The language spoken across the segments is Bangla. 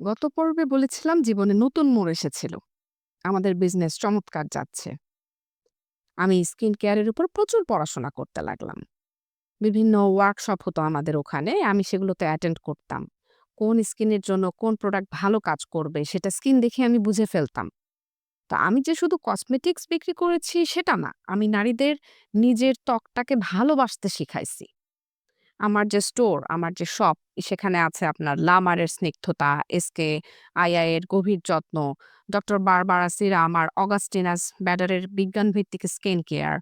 গত পর্বে বলেছিলাম জীবনে নতুন মোড় এসেছিল। আমাদের বিজনেস চমৎকার যাচ্ছে। আমি স্কিন কেয়ারের উপর প্রচুর পড়াশোনা করতে লাগলাম। বিভিন্ন ওয়ার্কশপ হতো আমাদের ওখানে, আমি সেগুলোতে অ্যাটেন্ড করতাম। কোন স্কিনের জন্য কোন প্রোডাক্ট ভালো কাজ করবে, সেটা স্কিন দেখে আমি বুঝে ফেলতাম। তো আমি যে শুধু কসমেটিক্স বিক্রি করেছি সেটা না, আমি নারীদের নিজের ত্বকটাকে ভালোবাসতে শিখাইছি। আমার যে স্টোর, আমার যে শপ সেখানে আছে আপনার লামারের স্নিগ্ধতা, এসকে আইআই এর গভীর যত্ন, ডক্টর বারবারা সিরাম আর অগাস্টিনাস ব্যাডারের বিজ্ঞানভিত্তিক স্কিন কেয়ার,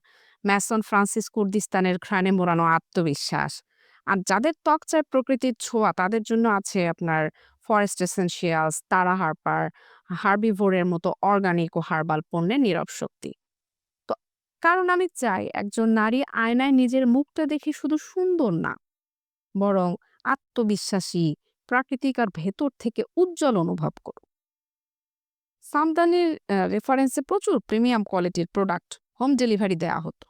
ম্যাসন ফ্রান্সিস কুর্দিস্তানের ঘ্রাণে মোড়ানো আত্মবিশ্বাস। আর যাদের ত্বক চায় প্রকৃতির ছোঁয়া তাদের জন্য আছে আপনার ফরেস্ট এসেনশিয়ালস, তারা হার্পার, হার্বিভোরের মতো অর্গানিক ও হার্বাল পণ্যের নীরব শক্তি। তো কারণ আমি চাই একজন নারী আয়নায় নিজের মুখটা দেখে শুধু সুন্দর না বরং আত্মবিশ্বাসী, প্রাকৃতিক আর ভেতর থেকে উজ্জ্বল অনুভব করুক। সামদানির রেফারেন্সে প্রচুর প্রিমিয়াম কোয়ালিটির প্রোডাক্ট হোম ডেলিভারি দেয়া হতো।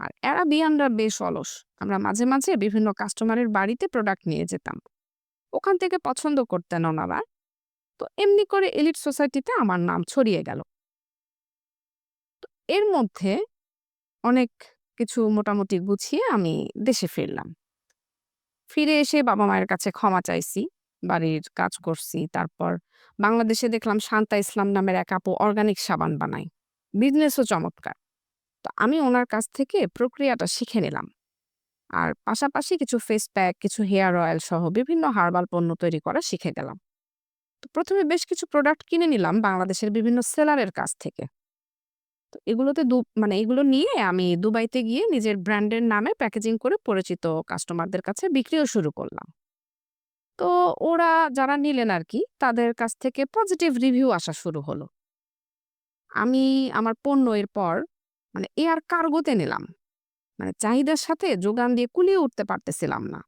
আর অ্যারাবিয়ানরা বেশ অলস। আমরা মাঝে, মাঝে বিভিন্ন কাস্টমারের বাড়িতে প্রোডাক্ট নিয়ে যেতাম। ওখান থেকে পছন্দ করতেন ওনারা। তো এমনি করে এলিট সোসাইটিতে আমার নাম ছড়িয়ে গেল। তো এর মধ্যে অনেক কিছু মোটামুটি গুছিয়ে আমি দেশে ফিরলাম। ফিরে এসে বাবা-মায়ের কাছে ক্ষমা চাইছি। বাড়ির কাজ করছি। তারপর বাংলাদেশে দেখলাম শান্তা ইসলাম নামের এক আপু অর্গানিক সাবান বানায়। বিজনেসও চমৎকার। তো আমি ওনার কাছ থেকে প্রক্রিয়াটা শিখে নিলাম। আর পাশাপাশি কিছু ফেস প্যাক, কিছু হেয়ার অয়েল সহ বিভিন্ন হার্বাল পণ্য তৈরি করা শিখে গেলাম। তো প্রথমে বেশ কিছু প্রোডাক্ট কিনে নিলাম বাংলাদেশের বিভিন্ন সেলারের কাছ থেকে। তো এগুলোতে দু মানে এগুলো নিয়ে আমি দুবাইতে গিয়ে নিজের ব্র্যান্ডের নামে প্যাকেজিং করে পরিচিত কাস্টমারদের কাছে বিক্রিও শুরু করলাম। তো ওরা যারা নিলেন আর কি তাদের কাছ থেকে পজিটিভ রিভিউ আসা শুরু হলো। আমি আমার পণ্য এর পর মানে এয়ার কার্গোতে নিলাম। মানে চাহিদার সাথে যোগান দিয়ে কুলিয়ে উঠতে পারতেছিলাম না।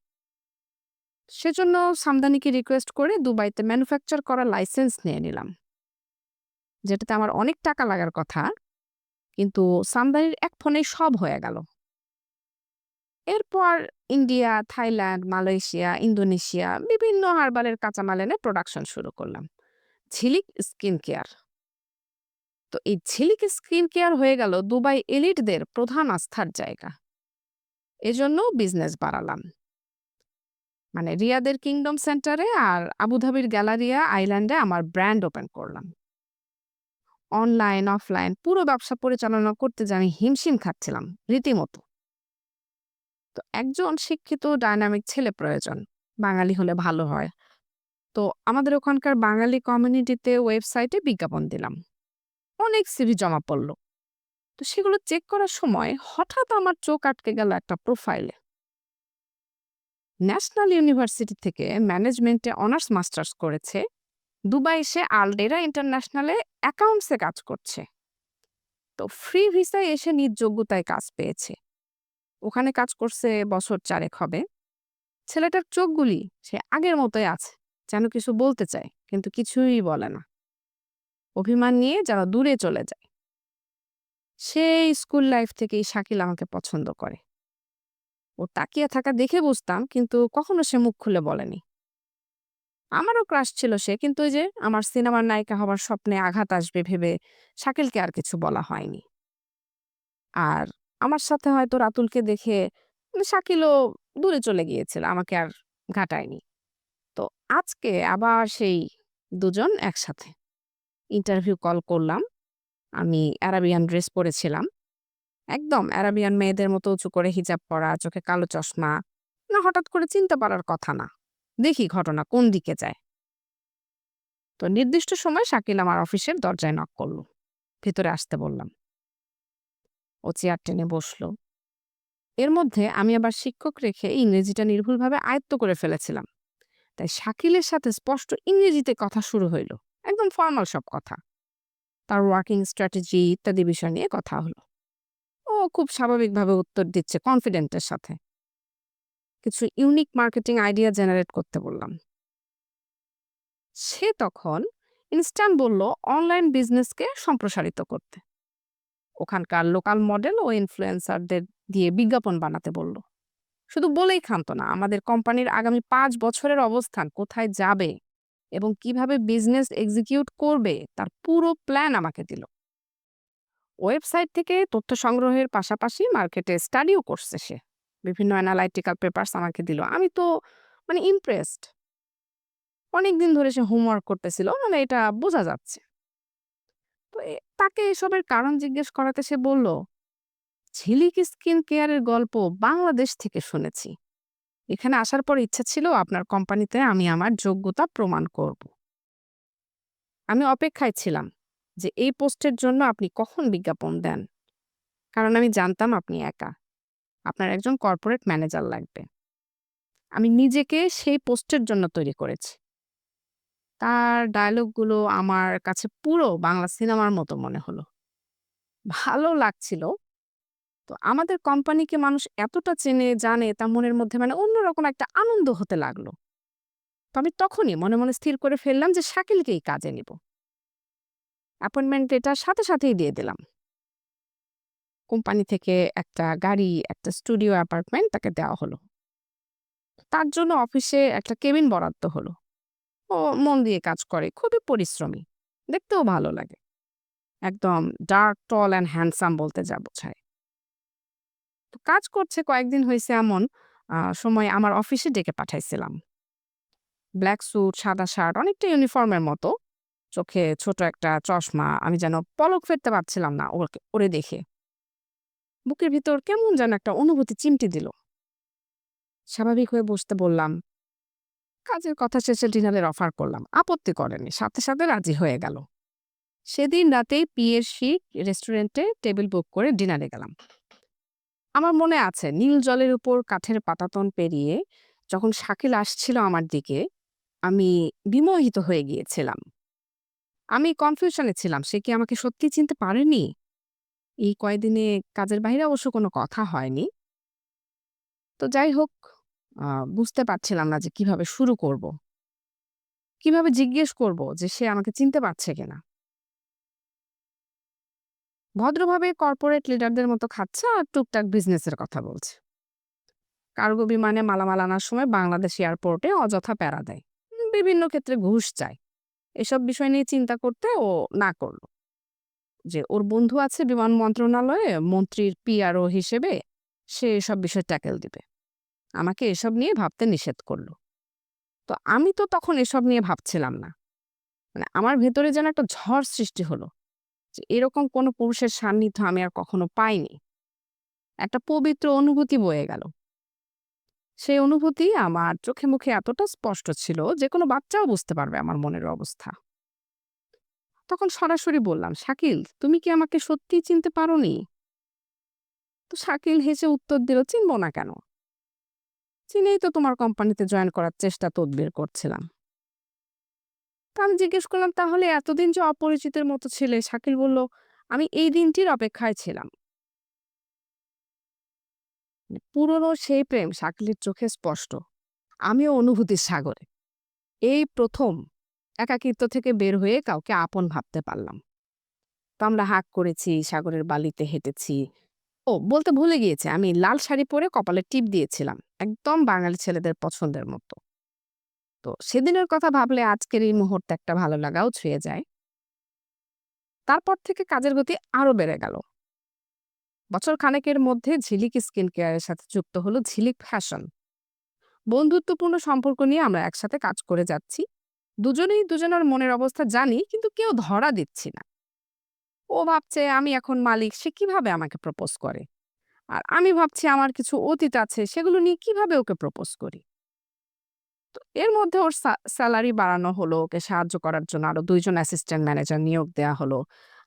সেজন্য সামদানিকে রিকোয়েস্ট করে দুবাইতে ম্যানুফ্যাকচার করা লাইসেন্স নিয়ে নিলাম। যেটাতে আমার অনেক টাকা লাগার কথা। কিন্তু সামদানির এক ফোনে সব হয়ে গেল। এরপর ইন্ডিয়া, থাইল্যান্ড, মালয়েশিয়া, ইন্দোনেশিয়া বিভিন্ন হার্বালের কাঁচামাল এনে প্রোডাকশন শুরু করলাম। ঝিলিক স্কিন কেয়ার। তো এই ঝিলিক স্কিন কেয়ার হয়ে গেল দুবাই এলিটদের প্রধান আস্থার জায়গা। এজন্য বিজনেস বাড়ালাম। মানে রিয়াদের কিংডম সেন্টারে আর আবুধাবির গ্যালারিয়া আইল্যান্ডে আমার ব্র্যান্ড ওপেন করলাম। অনলাইন, অফলাইন পুরো ব্যবসা পরিচালনা করতে যে আমি হিমশিম খাচ্ছিলাম রীতিমতো। তো একজন শিক্ষিত ডায়নামিক ছেলে প্রয়োজন। বাঙালি হলে ভালো হয়। তো আমাদের ওখানকার বাঙালি কমিউনিটিতে ওয়েবসাইটে বিজ্ঞাপন দিলাম। অনেক সিভি জমা পড়ল। তো সেগুলো চেক করার সময় হঠাৎ আমার চোখ আটকে গেল একটা প্রোফাইলে। ন্যাশনাল ইউনিভার্সিটি থেকে ম্যানেজমেন্টে অনার্স মাস্টার্স করেছে। দুবাই এসে আলডেরা ইন্টারন্যাশনালে অ্যাকাউন্টসে কাজ করছে। তো ফ্রি ভিসায় এসে নিজ যোগ্যতায় কাজ পেয়েছে। ওখানে কাজ করছে বছর চারেক হবে। ছেলেটার চোখগুলি সে আগের মতোই আছে। যেন কিছু বলতে চায়, কিন্তু কিছুই বলে না। অভিমান নিয়ে যারা দূরে চলে যায়। সেই স্কুল লাইফ থেকেই শাকিল আমাকে পছন্দ করে। ও তাকিয়ে থাকা দেখে বুঝতাম, কিন্তু কখনো সে মুখ খুলে বলেনি। আমারও ক্রাশ ছিল সে কিন্তু ওই যে আমার সিনেমার নায়িকা হবার স্বপ্নে আঘাত আসবে ভেবে শাকিলকে আর কিছু বলা হয়নি। আর আমার সাথে হয়তো রাতুলকে দেখে শাকিলও দূরে চলে গিয়েছিল। আমাকে আর ঘাটায়নি। তো আজকে আবার সেই দুজন একসাথে। ইন্টারভিউ কল করলাম। আমি অ্যারাবিয়ান ড্রেস পরেছিলাম। একদম অ্যারাবিয়ান মেয়েদের মতো উঁচু করে হিজাব পরা, চোখে কালো চশমা। না হঠাৎ করে চিনতে পারার কথা না। দেখি ঘটনা কোন দিকে যায়। তো নির্দিষ্ট সময় শাকিল আমার অফিসের দরজায় নক করল। ভেতরে আসতে বললাম। ও চেয়ার টেনে বসল। এর মধ্যে আমি আবার শিক্ষক রেখে ইংরেজিটা নির্ভুলভাবে আয়ত্ত করে ফেলেছিলাম। তাই শাকিলের সাথে স্পষ্ট ইংরেজিতে কথা শুরু হইল। একদম ফর্মাল সব কথা। তার ওয়ার্কিং স্ট্র্যাটেজি ইত্যাদি বিষয় নিয়ে কথা হলো। ও খুব স্বাভাবিকভাবে উত্তর দিচ্ছে কনফিডেন্টের সাথে। কিছু ইউনিক মার্কেটিং আইডিয়া জেনারেট করতে বললাম। সে তখন ইনস্ট্যান্ট বলল অনলাইন বিজনেসকে সম্প্রসারিত করতে। ওখানকার লোকাল মডেল ও ইনফ্লুয়েন্সারদের দিয়ে বিজ্ঞাপন বানাতে বলল। শুধু বলেই ক্ষান্ত না, আমাদের কোম্পানির আগামী পাঁচ বছরের অবস্থান কোথায় যাবে এবং কীভাবে বিজনেস এক্সিকিউট করবে তার পুরো প্ল্যান আমাকে দিল ওয়েবসাইট থেকে তথ্য সংগ্রহের পাশাপাশি মার্কেটে স্টাডিও করছে সে বিভিন্ন অ্যানালাইটিক্যাল পেপারস আমাকে দিল। আমি তো মানে ইমপ্রেসড অনেক দিন ধরে সে হোমওয়ার্ক করতেছিল মানে এটা বোঝা যাচ্ছে। তো তাকে এসবের কারণ জিজ্ঞেস করাতে সে বলল, ঝিলিক স্কিন কেয়ারের গল্প বাংলাদেশ থেকে শুনেছি। এখানে আসার পর ইচ্ছা ছিল আপনার কোম্পানিতে আমি আমার যোগ্যতা প্রমাণ করব। আমি অপেক্ষায় ছিলাম যে এই পোস্টের জন্য আপনি কখন বিজ্ঞাপন দেন? কারণ আমি জানতাম আপনি একা। আপনার একজন কর্পোরেট ম্যানেজার লাগবে। আমি নিজেকে সেই পোস্টের জন্য তৈরি করেছি। তার ডায়লগগুলো আমার কাছে পুরো বাংলা সিনেমার মতো মনে হলো। ভালো লাগছিল। তো আমাদের কোম্পানিকে মানুষ এতটা চেনে, জানে তা মনের মধ্যে মানে অন্যরকম একটা আনন্দ হতে লাগল। তো আমি তখনই মনে মনে স্থির করে ফেললাম যে শাকিলকেই কাজে নিব। অ্যাপয়েন্টমেন্ট এটা সাথে সাথেই দিয়ে দিলাম। কোম্পানি থেকে একটা গাড়ি, একটা স্টুডিও, অ্যাপার্টমেন্ট তাকে দেওয়া হলো। তার জন্য অফিসে একটা কেবিন বরাদ্দ হলো। ও মন দিয়ে কাজ করে, খুবই পরিশ্রমী। দেখতেও ভালো লাগে। একদম ডার্ক, টল অ্যান্ড হ্যান্ডসাম বলতে যা বোঝায়। তো কাজ করছে কয়েকদিন হয়েছে এমন সময় আমার অফিসে ডেকে পাঠাইছিলাম। ব্ল্যাক স্যুট, সাদা শার্ট, অনেকটা ইউনিফর্মের মতো। চোখে ছোট একটা চশমা, আমি যেন পলক ফেরতে পারছিলাম না ওকে, ওরে দেখে। বুকের ভিতর কেমন যেন একটা অনুভূতি চিমটি দিল। স্বাভাবিক হয়ে বসতে বললাম, কাজের কথা শেষে ডিনারের অফার করলাম, আপত্তি করেনি সাথে সাথে রাজি হয়ে গেল। সেদিন রাতেই পিএসসি রেস্টুরেন্টে টেবিল বুক করে ডিনারে গেলাম। আমার মনে আছে, নীল জলের উপর কাঠের পাতাতন পেরিয়ে যখন শাকিল আসছিল আমার দিকে, আমি বিমোহিত হয়ে গিয়েছিলাম। আমি কনফিউশনে ছিলাম, সে কি আমাকে সত্যি চিনতে পারেনি? এই কয়দিনে কাজের বাইরে অবশ্য কোনো কথা হয়নি। তো যাই হোক বুঝতে পারছিলাম না যে কীভাবে শুরু করব। কীভাবে জিজ্ঞেস করব যে সে আমাকে চিনতে পারছে কিনা? ভদ্রভাবে কর্পোরেট লিডারদের মতো খাচ্ছে আর টুকটাক বিজনেসের কথা বলছে। কার্গো বিমানে মালামাল আনার সময় বাংলাদেশ এয়ারপোর্টে অযথা প্যারা দেয়। বিভিন্ন ক্ষেত্রে ঘুষ চায়। এসব বিষয় নিয়ে চিন্তা করতে ও না করল। যে ওর বন্ধু আছে বিমান মন্ত্রণালয়ে, মন্ত্রীর পিআরও হিসেবে সে এসব বিষয় ট্যাকেল দিবে। আমাকে এসব নিয়ে ভাবতে নিষেধ করল। তো আমি তো তখন এসব নিয়ে ভাবছিলাম না। মানে আমার ভেতরে যেন একটা ঝড় সৃষ্টি হলো যে এরকম কোনো পুরুষের সান্নিধ্য আমি আর কখনো পাইনি। একটা পবিত্র অনুভূতি বয়ে গেল। সেই অনুভূতি আমার চোখে মুখে এতটা স্পষ্ট ছিল যে কোনো বাচ্চাও বুঝতে পারবে আমার মনের অবস্থা। তখন সরাসরি বললাম, শাকিল, তুমি কি আমাকে সত্যিই চিনতে পারোনি? তো শাকিল হেসে উত্তর দিল, চিনবো না কেন? চিনেই তো তোমার কোম্পানিতে জয়েন করার চেষ্টা তদবির করছিলাম। তা আমি জিজ্ঞেস করলাম, তাহলে এতদিন যে অপরিচিতের মতো ছেলে? শাকিল বলল, আমি এই দিনটির অপেক্ষায় ছিলাম। মানে পুরনো সেই প্রেম শাকিলের চোখে স্পষ্ট। আমিও অনুভূতির সাগরে। এই প্রথম একাকিত্ব থেকে বের হয়ে কাউকে আপন ভাবতে পারলাম। তো আমরা হাঁক করেছি, সাগরের বালিতে হেঁটেছি। ও, বলতে ভুলে গিয়েছে, আমি লাল শাড়ি পরে কপালে টিপ দিয়েছিলাম, একদম বাঙালি ছেলেদের পছন্দের মতো। তো সেদিনের কথা ভাবলে আজকের এই মুহূর্তে একটা ভালো লাগাও ছুঁয়ে যায়। তারপর থেকে কাজের গতি আরও বেড়ে গেল। বছর খানেকের মধ্যে ঝিলিক স্কিন কেয়ারের সাথে যুক্ত হলো ঝিলিক ফ্যাশন। বন্ধুত্বপূর্ণ সম্পর্ক নিয়ে আমরা একসাথে কাজ করে যাচ্ছি। দুজনেই দুজনের মনের অবস্থা জানি, কিন্তু কেউ ধরা দিচ্ছি না। ও ভাবছে, আমি এখন মালিক, সে কীভাবে আমাকে প্রপোজ করে? আর আমি ভাবছি, আমার কিছু অতীত আছে, সেগুলো নিয়ে কীভাবে ওকে প্রপোজ করি? তো এর মধ্যে ওর স্যালারি বাড়ানো হলো, ওকে সাহায্য করার জন্য আরও দুইজন অ্যাসিস্ট্যান্ট ম্যানেজার নিয়োগ দেওয়া হলো।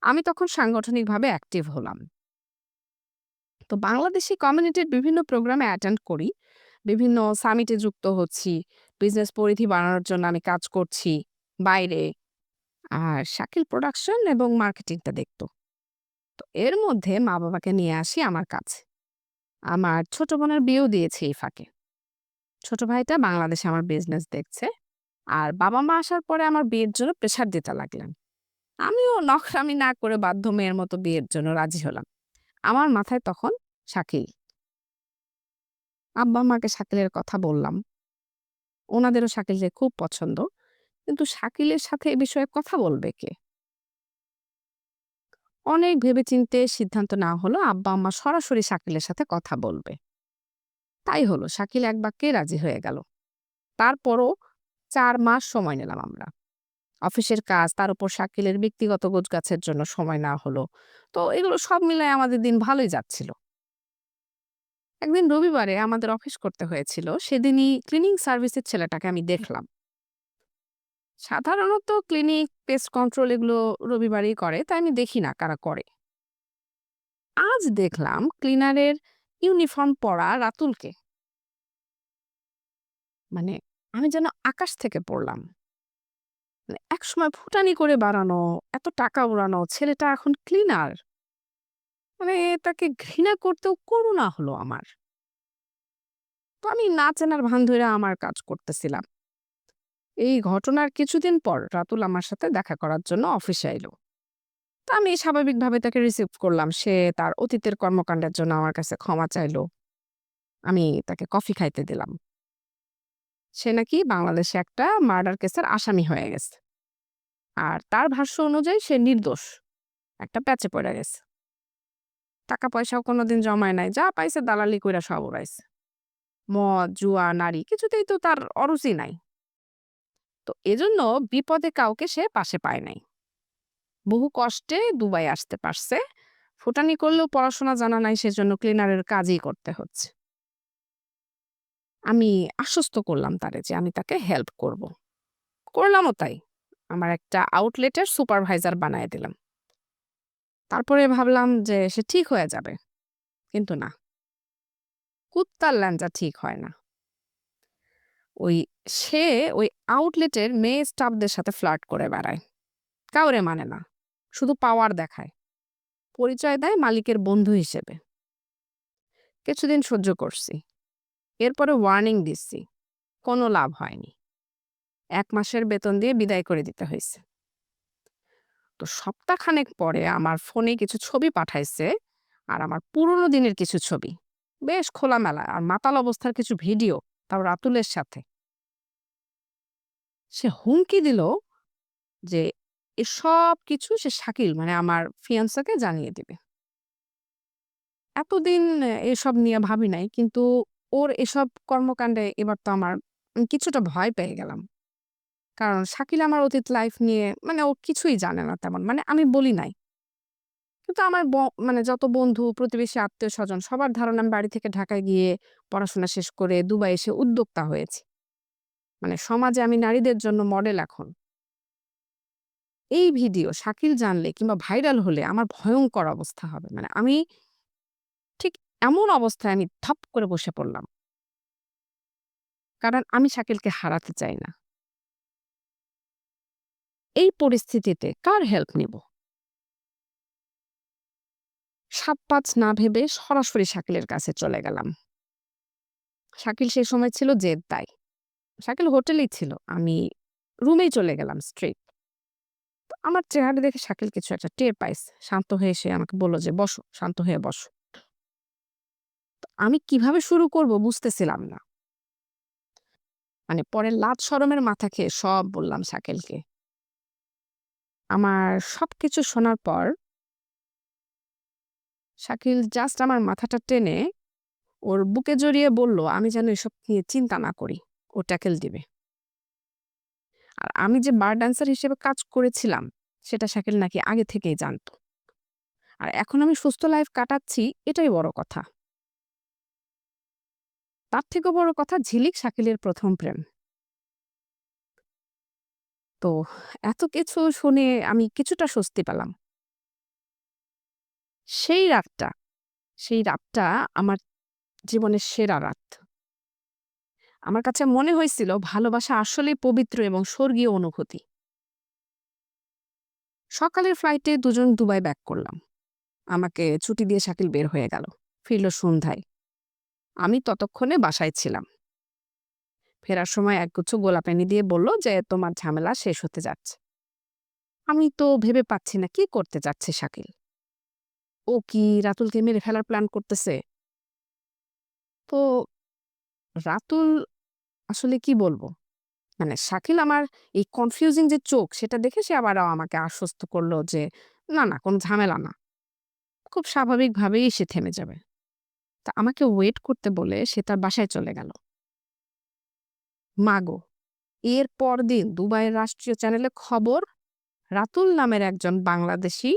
আমি তখন সাংগঠনিকভাবে অ্যাক্টিভ হলাম। তো বাংলাদেশি কমিউনিটির বিভিন্ন প্রোগ্রামে অ্যাটেন্ড করি। বিভিন্ন সামিটে যুক্ত হচ্ছি। বিজনেস পরিধি বাড়ানোর জন্য আমি কাজ করছি বাইরে। আর শাকিল প্রোডাকশন এবং মার্কেটিংটা দেখতো। তো এর মধ্যে মা বাবাকে নিয়ে আসি আমার কাছে আমার ছোট বোনের বিয়েও দিয়েছে এই ফাঁকে। ছোট ভাইটা বাংলাদেশে আমার বিজনেস দেখছে। আর বাবা মা আসার পরে আমার বিয়ের জন্য প্রেশার দিতে লাগলেন। আমিও নখরামি না করে বাধ্য মেয়ের মতো বিয়ের জন্য রাজি হলাম। আমার মাথায় তখন শাকিল। আব্বা মাকে শাকিলের কথা বললাম। ওনাদেরও শাকিলকে খুব পছন্দ কিন্তু শাকিলের সাথে এ বিষয়ে কথা বলবে কে? অনেক ভেবেচিন্তে সিদ্ধান্ত না হলো আব্বা-আম্মা সরাসরি শাকিলের সাথে কথা বলবে। তাই হলো শাকিল এক বাক্যে রাজি হয়ে গেল। তারপরও চার মাস সময় নিলাম আমরা। অফিসের কাজ, তার উপর শাকিলের ব্যক্তিগত গোছগাছের জন্য সময় নেওয়া হলো। তো এগুলো সব মিলায় আমাদের দিন ভালোই যাচ্ছিল। একদিন রবিবারে আমাদের অফিস করতে হয়েছিল। সেদিনই ক্লিনিং সার্ভিসের ছেলেটাকে আমি দেখলাম। সাধারণত ক্লিনিক, পেস্ট কন্ট্রোল এগুলো রবিবারেই করে, তাই আমি দেখি না কারা করে। আজ দেখলাম ক্লিনারের ইউনিফর্ম পরা রাতুলকে। মানে আমি যেন আকাশ থেকে পড়লাম। মানে একসময় ফুটানি করে বাড়ানো, এত টাকা উড়ানো ছেলেটা এখন ক্লিনার। মানে তাকে ঘৃণা করতেও করুণা হলো আমার। তো আমি না চেনার ভান ধইরা আমার কাজ করতেছিলাম। এই ঘটনার কিছুদিন পর রাতুল আমার সাথে দেখা করার জন্য অফিসে এলো। তো আমি স্বাভাবিকভাবে তাকে রিসিভ করলাম। সে তার অতীতের কর্মকাণ্ডের জন্য আমার কাছে ক্ষমা চাইলো। আমি তাকে কফি খাইতে দিলাম। সে নাকি বাংলাদেশে একটা মার্ডার কেসের আসামি হয়ে গেছে। আর তার ভাষ্য অনুযায়ী সে নির্দোষ। একটা প্যাচে পড়ে গেছে। টাকা পয়সাও কোনোদিন জমায় নাই। যা পাইছে দালালি কইরা সব উড়াইছে। মদ, জুয়া, নারী কিছুতেই তো তার অরুচি নাই। তো এজন্য বিপদে কাউকে সে পাশে পায় নাই। বহু কষ্টে দুবাই আসতে পারছে। ফুটানি করলেও পড়াশোনা জানা নাই সেজন্য ক্লিনারের কাজই করতে হচ্ছে। আমি আশ্বস্ত করলাম তারে যে আমি তাকে হেল্প করব। করলামও তাই। আমার একটা আউটলেটের সুপারভাইজার বানায়ে দিলাম। তারপরে ভাবলাম যে সে ঠিক হয়ে যাবে। কিন্তু না। কুত্তার ল্যাঞ্জা ঠিক হয় না। ওই সে ওই আউটলেটের মেয়ে স্টাফদের সাথে ফ্লার্ট করে বেড়ায়। কাউরে মানে না। শুধু পাওয়ার দেখায়। পরিচয় দেয় মালিকের বন্ধু হিসেবে। কিছুদিন সহ্য করছি। এরপরে ওয়ার্নিং দিচ্ছি। কোনো লাভ হয়নি। এক মাসের বেতন দিয়ে বিদায় করে দিতে হইছে। তো সপ্তাহখানেক পরে আমার ফোনে কিছু ছবি পাঠাইছে আর আমার পুরনো দিনের কিছু ছবি। বেশ খোলামেলা আর মাতাল অবস্থার কিছু ভিডিও তাও রাতুলের সাথে। সে হুমকি দিল যে এসব কিছু সে শাকিল মানে আমার ফিয়ান্সাকে জানিয়ে দিবে। এতদিন এসব নিয়ে ভাবি নাই। কিন্তু ওর এসব কর্মকাণ্ডে এবার তো আমার কিছুটা ভয় পেয়ে গেলাম। কারণ শাকিল আমার অতীত লাইফ নিয়ে মানে ও কিছুই জানে না তেমন। মানে আমি বলি নাই। কিন্তু আমার মানে যত বন্ধু, প্রতিবেশী, আত্মীয় স্বজন সবার ধারণা আমি বাড়ি থেকে ঢাকায় গিয়ে পড়াশোনা শেষ করে দুবাই এসে উদ্যোক্তা হয়েছি। মানে সমাজে আমি নারীদের জন্য মডেল এখন। এই ভিডিও শাকিল জানলে কিংবা ভাইরাল হলে আমার ভয়ঙ্কর অবস্থা হবে। মানে আমি ঠিক এমন অবস্থায় আমি ধপ করে বসে পড়লাম। কারণ আমি শাকিলকে হারাতে চাই না। এই পরিস্থিতিতে কার হেল্প নিব? ৭-৫ না ভেবে সরাসরি শাকিলের কাছে চলে গেলাম। শাকিল সেই সময় ছিল জেদ্দায়। শাকিল হোটেলেই ছিল। আমি রুমেই চলে গেলাম স্ট্রেইট। তো আমার চেহারা দেখে শাকিল কিছু একটা টের পাইছে। শান্ত হয়ে সে আমাকে বলল যে, "বসো, শান্ত হয়ে বসো।" আমি কীভাবে শুরু করব বুঝতেছিলাম না। মানে পরে লাজ শরমের মাথা খেয়ে সব বললাম শাকিলকে। আমার সবকিছু শোনার পর শাকিল জাস্ট আমার মাথাটা টেনে ওর বুকে জড়িয়ে বলল, "আমি যেন এসব নিয়ে চিন্তা না করি। ও ট্যাকেল দিবে।" আর আমি যে বার ডান্সার হিসেবে কাজ করেছিলাম, সেটা শাকিল নাকি আগে থেকেই জানত। আর এখন আমি সুস্থ লাইফ কাটাচ্ছি এটাই বড় কথা। তার থেকেও বড় কথা ঝিলিক শাকিলের প্রথম প্রেম। তো এত কিছু শুনে আমি কিছুটা স্বস্তি পেলাম। সেই রাতটা, সেই রাতটা আমার জীবনের সেরা রাত। আমার কাছে মনে হয়েছিল ভালোবাসা আসলেই পবিত্র এবং স্বর্গীয় অনুভূতি। সকালের ফ্লাইটে দুজন দুবাই ব্যাক করলাম। আমাকে ছুটি দিয়ে শাকিল বের হয়ে গেল। ফিরল সন্ধ্যায়। আমি ততক্ষণে বাসায় ছিলাম। ফেরার সময় একগুচ্ছ গোলাপ এনে দিয়ে বলল যে, "তোমার ঝামেলা শেষ হতে যাচ্ছে।" আমি তো ভেবে পাচ্ছি না কি করতে যাচ্ছে শাকিল। ও কি রাতুলকে মেরে ফেলার প্ল্যান করতেছে? তো রাতুল আসলে কি বলব? মানে শাকিল আমার এই কনফিউজিং যে চোখ সেটা দেখে সে আবারও আমাকে আশ্বস্ত করল যে, "না, না কোনো ঝামেলা না। খুব স্বাভাবিকভাবেই সে থেমে যাবে।" তা আমাকে ওয়েট করতে বলে সে তার বাসায় চলে গেল। মাগো! এর পরদিন দুবাইয়ের রাষ্ট্রীয় চ্যানেলে খবর, রাতুল নামের একজন বাংলাদেশি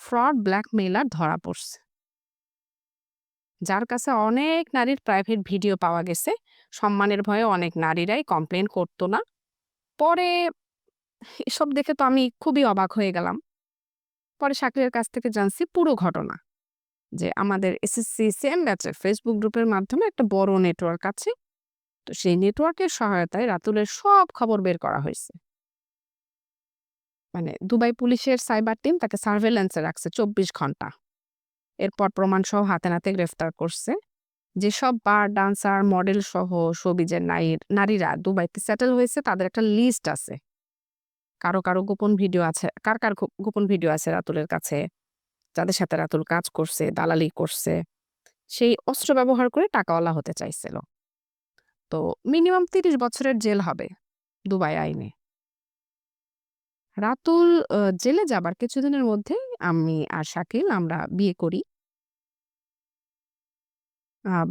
ফ্রড ব্ল্যাকমেইলার ধরা পড়ছে। যার কাছে অনেক নারীর প্রাইভেট ভিডিও পাওয়া গেছে। সম্মানের ভয়ে অনেক নারীরাই কমপ্লেন করত না। পরে এসব দেখে তো আমি খুবই অবাক হয়ে গেলাম। পরে শাকিলের কাছ থেকে জানছি পুরো ঘটনা। যে আমাদের এসএসসি সেম ব্যাচের ফেসবুক গ্রুপের মাধ্যমে একটা বড় নেটওয়ার্ক আছে। তো সেই নেটওয়ার্কের সহায়তায় রাতুলের সব খবর বের করা হইছে। মানে দুবাই পুলিশের সাইবার টিম তাকে সার্ভেইল্যান্সে রাখছে ২৪ ঘণ্টা। এরপর প্রমাণসহ হাতে নাতে গ্রেফতার করছে। যেসব বার, ডান্সার, মডেল সহ নারীর নারীরা দুবাইতে সেটেল হয়েছে তাদের একটা লিস্ট আছে। কারও, কারও গোপন ভিডিও আছে কার, কার গোপন ভিডিও আছে রাতুলের কাছে, যাদের সাথে রাতুল কাজ করছে, দালালি করছে। সেই অস্ত্র ব্যবহার করে টাকাওয়ালা হতে চাইছিল। তো মিনিমাম ৩০ বছরের জেল হবে দুবাই আইনে। রাতুল জেলে যাবার কিছুদিনের মধ্যেই আমি আর শাকিল আমরা বিয়ে করি।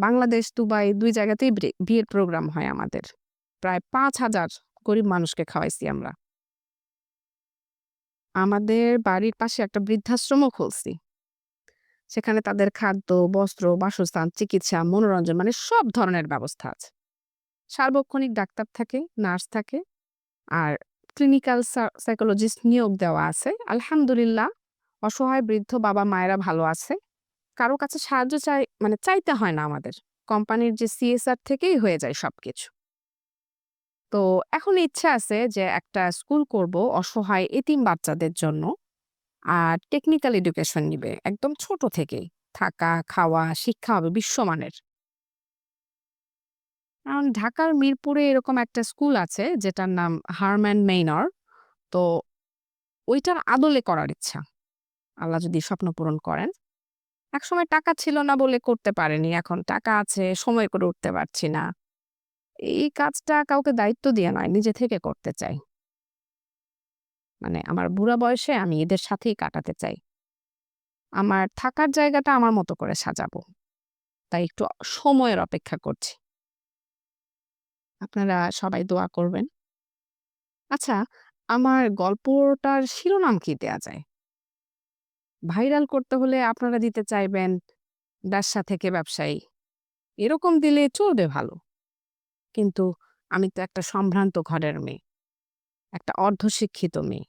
বাংলাদেশ, দুবাই দুই জায়গাতেই বিয়ের প্রোগ্রাম হয় আমাদের। প্রায় ৫,০০০ গরিব মানুষকে খাওয়াইছি আমরা। আমাদের বাড়ির পাশে একটা বৃদ্ধাশ্রমও খুলছি। সেখানে তাদের খাদ্য, বস্ত্র, বাসস্থান, চিকিৎসা, মনোরঞ্জন মানে সব ধরনের ব্যবস্থা আছে। সার্বক্ষণিক ডাক্তার থাকে, নার্স থাকে। আর ক্লিনিক্যাল সাইকোলজিস্ট নিয়োগ দেওয়া আছে। আলহামদুলিল্লাহ অসহায় বৃদ্ধ বাবা-মায়েরা ভালো আছে। কারও কাছে সাহায্য চাই মানে চাইতে হয় না আমাদের। কোম্পানির যে সিএসআর থেকেই হয়ে যায় সবকিছু। তো এখন ইচ্ছা আছে যে একটা স্কুল করব অসহায় এতিম বাচ্চাদের জন্য। আর টেকনিক্যাল এডুকেশন নিবে একদম ছোট থেকেই। থাকা, খাওয়া, শিক্ষা হবে বিশ্বমানের। কারণ ঢাকার মিরপুরে এরকম একটা স্কুল আছে যেটার নাম হারম্যান মেইনর। তো ওইটার আদলে করার ইচ্ছা। আল্লাহ যদি স্বপ্ন পূরণ করেন। একসময় টাকা ছিল না বলে করতে পারেনি এখন টাকা আছে, সময় করে উঠতে পারছি না। এই কাজটা কাউকে দায়িত্ব দিয়ে নয়, নিজে থেকে করতে চাই। মানে আমার বুড়া বয়সে আমি এদের সাথেই কাটাতে চাই। আমার থাকার জায়গাটা আমার মতো করে সাজাবো। তাই একটু সময়ের অপেক্ষা করছি। আপনারা সবাই দোয়া করবেন। আচ্ছা, আমার গল্পটার শিরোনাম কি দেয়া যায়? ভাইরাল করতে হলে আপনারা দিতে চাইবেন ব্যবসা থেকে ব্যবসায়ী। এরকম দিলে চলবে ভালো। কিন্তু আমি তো একটা সম্ভ্রান্ত ঘরের মেয়ে। একটা অর্ধশিক্ষিত মেয়ে।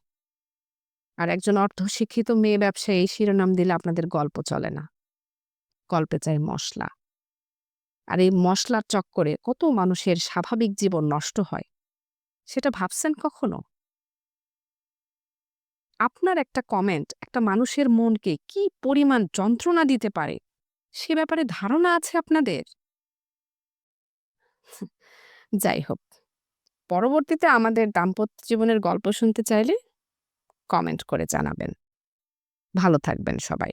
আর একজন অর্ধশিক্ষিত মেয়ে ব্যবসায়ী শিরোনাম দিলে আপনাদের গল্প চলে না। গল্পে চাই মসলা। আর এই মশলার চক্করে কত মানুষের স্বাভাবিক জীবন নষ্ট হয়। সেটা ভাবছেন কখনো? আপনার একটা কমেন্ট একটা মানুষের মনকে কি পরিমাণ যন্ত্রণা দিতে পারে, সে ব্যাপারে ধারণা আছে আপনাদের? যাই হোক। পরবর্তীতে আমাদের দাম্পত্য জীবনের গল্প শুনতে চাইলে কমেন্ট করে জানাবেন। ভালো থাকবেন সবাই।